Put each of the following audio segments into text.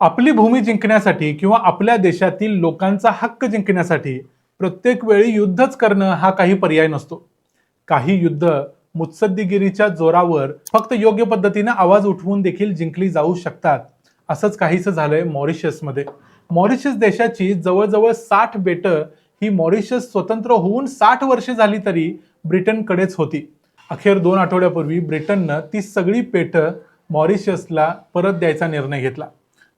आपली भूमी जिंकण्यासाठी किंवा आपल्या देशातील लोकांचा हक्क जिंकण्यासाठी प्रत्येक वेळी युद्धच करणं हा काही पर्याय नसतो. काही युद्ध मुत्सद्दीगिरीच्या जोरावर फक्त योग्य पद्धतीनं आवाज उठवून देखील जिंकली जाऊ शकतात असंच काहीसं झालंय मॉरिशसमध्ये. मॉरिशस देशाची जवळजवळ साठ बेटं ही मॉरिशस स्वतंत्र होऊन साठ वर्षे झाली तरी ब्रिटनकडेच होती. अखेर दोन आठवड्यापूर्वी ब्रिटननं ती सगळी पेटं मॉरिशसला परत द्यायचा निर्णय घेतला.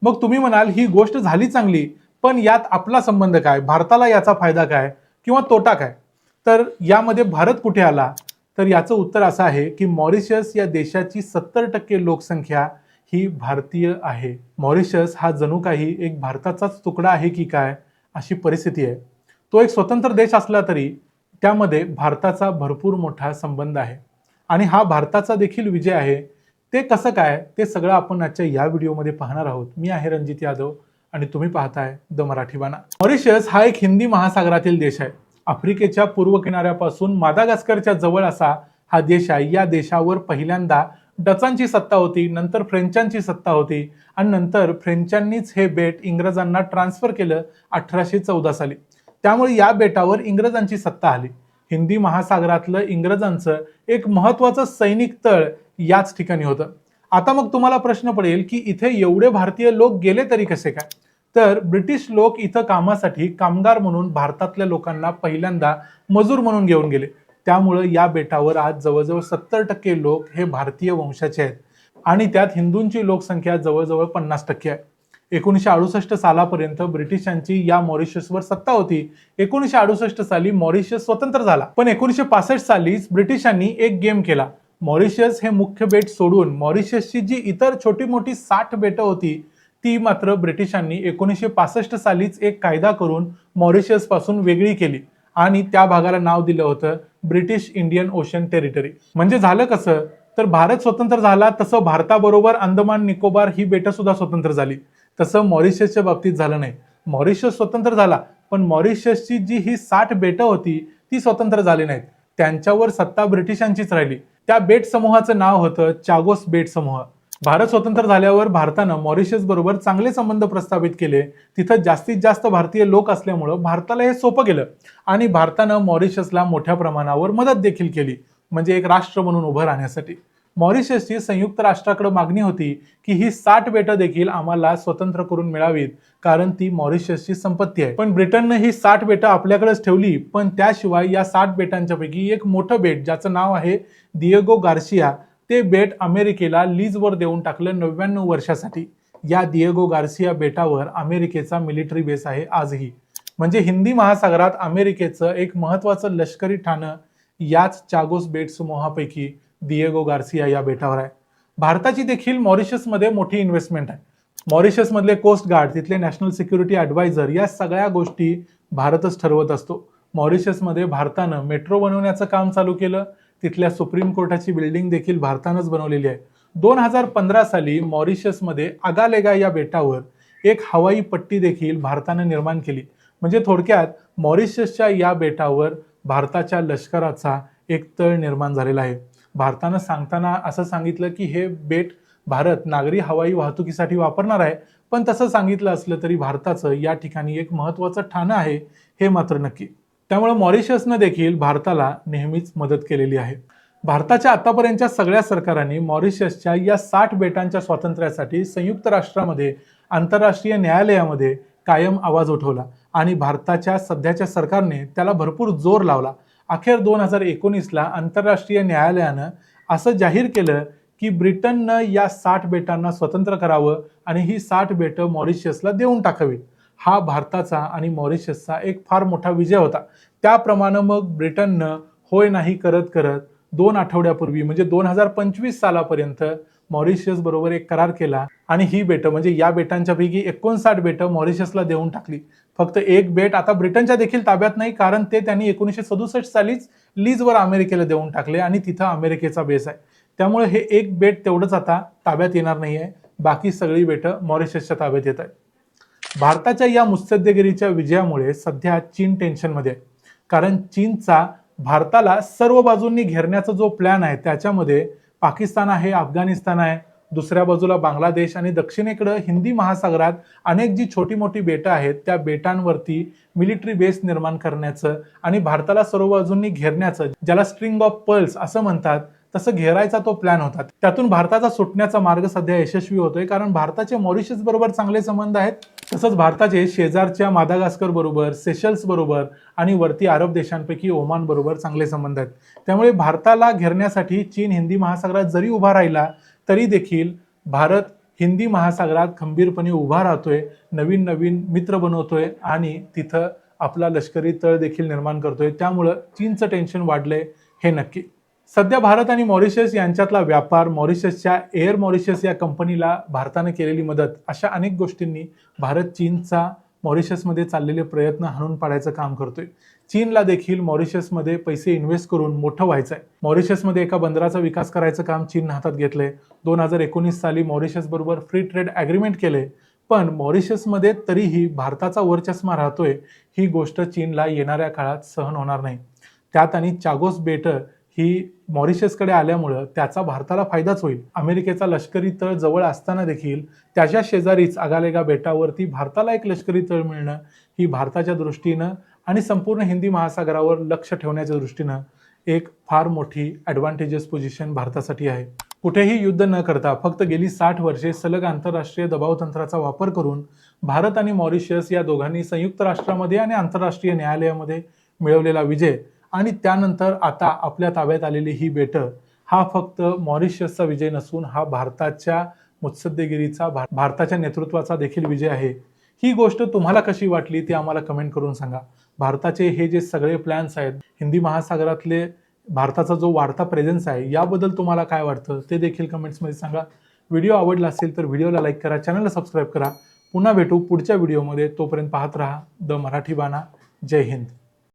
मग तुम्ही म्हणाल ही गोष्ट झाली चांगली पण यात आपला संबंध काय? भारताला याचा फायदा काय? किंवा तोटा काय? तर यामध्ये भारत कुठे आला? तर याचं उत्तर असं आहे की मॉरिशस या देशाची सत्तर टक्के लोकसंख्या ही भारतीय आहे. मॉरिशस हा जणू काही एक भारताचाच तुकडा आहे की काय अशी परिस्थिती आहे. तो एक स्वतंत्र देश असला तरी त्यामध्ये भारताचा भरपूर मोठा संबंध आहे. आणि हा भारताचा देखील विजय आहे. ते कसं काय? ते सगळं आपण आजच्या या व्हिडिओमध्ये पाहणार आहोत. मी आहे रणजित यादव आणि तुम्ही पाहताय द मराठी बाना मॉरिशस हा एक हिंदी महासागरातील देश आहे. आफ्रिकेच्या पूर्व किनाऱ्यापासून मादागास्करच्या जवळ असा हा देश आहे. या देशावर पहिल्यांदा डचांची सत्ता होती नंतर फ्रेंचांची सत्ता होती आणि नंतर फ्रेंचांनीच हे बेट इंग्रजांना ट्रान्सफर केलं अठराशे चौदा साली. त्यामुळे या बेटावर इंग्रजांची सत्ता आली. हिंदी महासागरातलं इंग्रजांचं एक महत्वाचं सैनिक तळ याच ठिकाणी होतं. आता मग तुम्हाला प्रश्न पडेल की इथे एवढे भारतीय लोक गेले तरी कसे काय? तर ब्रिटिश लोक इथं कामासाठी कामगार म्हणून भारतातल्या लोकांना पहिल्यांदा मजूर म्हणून घेऊन गेले. त्यामुळं या बेटावर आज जवळजवळ सत्तर टक्के लोक हे भारतीय वंशाचे आहेत. आणि त्यात हिंदूंची लोकसंख्या जवळजवळ पन्नास टक्के आहे. एकोणीसशे अडुसष्ट सालापर्यंत ब्रिटिशांची या मॉरिशसवर सत्ता होती. एकोणीसशे अडुसष्ट साली मॉरिशस स्वतंत्र झाला. पण एकोणीसशे पासष्ट सालीच ब्रिटिशांनी एक गेम केला. मॉरिशस हे मुख्य बेट सोडून मॉरिशसची जी इतर छोटी मोठी साठ बेटं होती ती मात्र ब्रिटिशांनी एकोणीसशे पासष्ट सालीच एक कायदा करून मॉरिशसपासून वेगळी केली आणि त्या भागाला नाव दिलं होतं ब्रिटिश इंडियन ओशन टेरिटरी. म्हणजे झालं कसं? तर भारत स्वतंत्र झाला तसं भारताबरोबर अंदमान निकोबार ही बेटं सुद्धा स्वतंत्र झाली. तसं मॉरिशसच्या बाबतीत झालं नाही. मॉरिशस स्वतंत्र झाला पण मॉरिशसची जी ही साठ बेटं होती ती स्वतंत्र झाली नाहीत. त्यांच्यावर सत्ता ब्रिटिशांचीच राहिली. त्या बेट समूहाचं नाव होतं चागोस बेट समूह. भारत स्वतंत्र झाल्यावर भारतानं मॉरिशस बरोबर चांगले संबंध प्रस्थापित केले. तिथं जास्तीत जास्त भारतीय लोक असल्यामुळं भारताला हे सोपं गेलं आणि भारतानं मॉरिशसला मोठ्या प्रमाणावर मदत देखील केली. म्हणजे एक राष्ट्र म्हणून उभं राहण्यासाठी. मॉरिशसची संयुक्त राष्ट्राकडे मागणी होती की ही साठ बेटं देखील आम्हाला स्वतंत्र करून मिळावीत कारण ती मॉरिशसची संपत्ती आहे. पण ब्रिटननं ही साठ बेटं आपल्याकडेच ठेवली पण त्याशिवाय या साठ बेटांच्या पैकी एक मोठं बेट ज्याचं नाव आहे दिएगो गार्सिया ते बेट अमेरिकेला लीजवर देऊन टाकलं नव्याण्णव वर्षासाठी. या दिएगो गार्सिया बेटावर अमेरिकेचा मिलिटरी बेस आहे आजही. म्हणजे हिंदी महासागरात अमेरिकेचं एक महत्वाचं लष्करी ठाणं याच चागोस बेट समूहापैकी दिएगो गार्सिया या बेटावर आहे. भारताची देखील मॉरिशसमध्ये मोठी इन्व्हेस्टमेंट आहे. मॉरिशसमधले कोस्ट गार्ड तिथले नॅशनल सिक्युरिटी ॲडवायझर या सगळ्या गोष्टी भारतच ठरवत असतो. मॉरिशसमध्ये भारतानं मेट्रो बनवण्याचं काम चालू केलं. तिथल्या सुप्रीम कोर्टाची बिल्डिंग देखील भारतानंच बनवलेली आहे. दोन हजार पंधरा साली मॉरिशसमध्ये अगालेगा या बेटावर एक हवाई पट्टी देखील भारतानं निर्माण केली. म्हणजे थोडक्यात मॉरिशसच्या या बेटावर भारताच्या लष्कराचा एक तळ निर्माण झालेला आहे. भारतानं सांगताना असं सांगितलं की हे बेट भारत नागरी हवाई वाहतुकीसाठी वापरणार आहे. पण तसं सांगितलं असलं तरी भारताचं या ठिकाणी एक महत्त्वाचं ठाणं आहे हे मात्र नक्की. त्यामुळे मॉरिशसनं देखील भारताला नेहमीच मदत केलेली आहे. भारताच्या आतापर्यंतच्या सगळ्या सरकारांनी मॉरिशसच्या या साठ बेटांच्या स्वातंत्र्यासाठी संयुक्त राष्ट्रामध्ये आंतरराष्ट्रीय न्यायालयामध्ये कायम आवाज उठवला आणि भारताच्या सध्याच्या सरकारने त्याला भरपूर जोर लावला. अखेर दोन हजार एकोणीसला आंतरराष्ट्रीय न्यायालयानं असं जाहीर केलं की ब्रिटननं या साठ बेटांना स्वतंत्र करावं आणि ही साठ बेटं मॉरिशियसला देऊन टाकावीत. हा भारताचा आणि मॉरिशियसचा एक फार मोठा विजय होता. त्याप्रमाणे मग ब्रिटननं होय नाही करत करत दोन आठवड्यापूर्वी म्हणजे दोन हजार पंचवीस सालापर्यंत मॉरिशियस बरोबर एक करार केला आणि ही बेटं म्हणजे या बेटांच्यापैकी एकोणसाठ बेटं मॉरिशियसला देऊन टाकली. फक्त एक बेट आता ब्रिटनच्या देखील ताब्यात नाही कारण ते त्यांनी एकोणीसशे सदुसष्ट सालीच लीजवर अमेरिकेला देऊन टाकले आणि तिथं अमेरिकेचा बेस आहे. त्यामुळे हे एक बेट तेवढंच आता ताब्यात येणार नाही आहे. बाकी सगळी बेटं मॉरिशसच्या ताब्यात येत आहेत. भारताच्या या मुत्सद्देगिरीच्या विजयामुळे सध्या चीन टेन्शनमध्ये आहे. कारण चीनचा भारताला सर्व बाजूंनी घेरण्याचा जो प्लॅन आहे त्याच्यामध्ये पाकिस्तान आहे अफगाणिस्तान आहे दुसऱ्या बाजूला बांगलादेश आणि दक्षिणेकडं हिंदी महासागरात अनेक जी छोटी मोठी बेटं आहेत त्या बेटांवरती मिलिटरी बेस निर्माण करण्याचं आणि भारताला सर्व बाजूंनी घेरण्याचं ज्याला स्ट्रिंग ऑफ पर्ल्स असं म्हणतात तसं घेरायचा तो प्लॅन होता. त्यातून भारताचा सुटण्याचा मार्ग सध्या यशस्वी होतोय कारण भारताचे मॉरिशस बरोबर चांगले संबंध आहेत तसंच भारताचे शेजारच्या मादागास्कर बरोबर सेशल्स बरोबर आणि वरती अरब देशांपैकी ओमान बरोबर चांगले संबंध आहेत. त्यामुळे भारताला घेरण्यासाठी चीन हिंदी महासागरात जरी उभा राहिला तरी देखील भारत हिंदी महासागरात खंबीरपणे उभा राहतोय नवीन नवीन मित्र बनवतोय आणि तिथं आपला लष्करी तळ देखील निर्माण करतोय. त्यामुळं चीनचं टेन्शन वाढलंय हे नक्की. सध्या भारत आणि मॉरिशस यांच्यातला व्यापार मॉरिशसच्या एअर मॉरिशस या कंपनीला भारतानं केलेली मदत अशा अनेक गोष्टींनी भारत चीनचा मॉरिशसमध्ये चाललेले प्रयत्न हाणून पाडायचं काम करतोय. चीनला देखील मॉरिशसमध्ये पैसे इन्व्हेस्ट करून मोठं व्हायचं आहे मॉरिशसमध्ये एका बंदराचा विकास करायचं काम चीन हातात घेतलंय. दोन हजार एकोणीस साली मॉरिशस बरोबर फ्री ट्रेड ॲग्रीमेंट केले पण मॉरिशसमध्ये तरीही भारताचा वरचष्मा राहतोय ही गोष्ट चीनला येणाऱ्या काळात सहन होणार नाही. त्यात आणि चागोस बेटर ही मॉरिशसकडे आल्यामुळं त्याचा भारताला फायदाच होईल. अमेरिकेचा लष्करी तळ जवळ असताना देखील त्याच्या शेजारीच अगालेगा बेटावरती भारताला एक लष्करी तळ मिळणं ही भारताच्या दृष्टीनं आणि संपूर्ण हिंदी महासागरावर लक्ष ठेवण्याच्या दृष्टीनं एक फार मोठी ॲडव्हान्टेजेस पोझिशन भारतासाठी आहे. कुठेही युद्ध न करता फक्त गेली साठ वर्षे सलग आंतरराष्ट्रीय दबाव तंत्राचा वापर करून भारत आणि मॉरिशस या दोघांनी संयुक्त राष्ट्रामध्ये आणि आंतरराष्ट्रीय न्यायालयामध्ये मिळवलेला विजय आणि त्यानंतर आता आपल्या ताब्यात आलेली ही बेटं हा फक्त मॉरिशसचा विजय नसून हा भारताच्या मुत्सद्देगिरीचा भा- भारताच्या नेतृत्वाचा देखील विजय आहे. ही गोष्ट तुम्हाला कशी वाटली ती आम्हाला कमेंट करून सांगा. भारताचे हे जे सगळे प्लॅन्स आहेत हिंदी महासागरातले भारताचा जो वाढता प्रेझेन्स आहे याबद्दल तुम्हाला काय वाटतं ते देखील कमेंट्समध्ये सांगा. व्हिडिओ आवडला असेल तर व्हिडिओला लाईक करा चॅनलला सबस्क्राईब करा. पुन्हा भेटू पुढच्या व्हिडिओमध्ये तोपर्यंत पाहत राहा द मराठी बाणा. जय हिंद.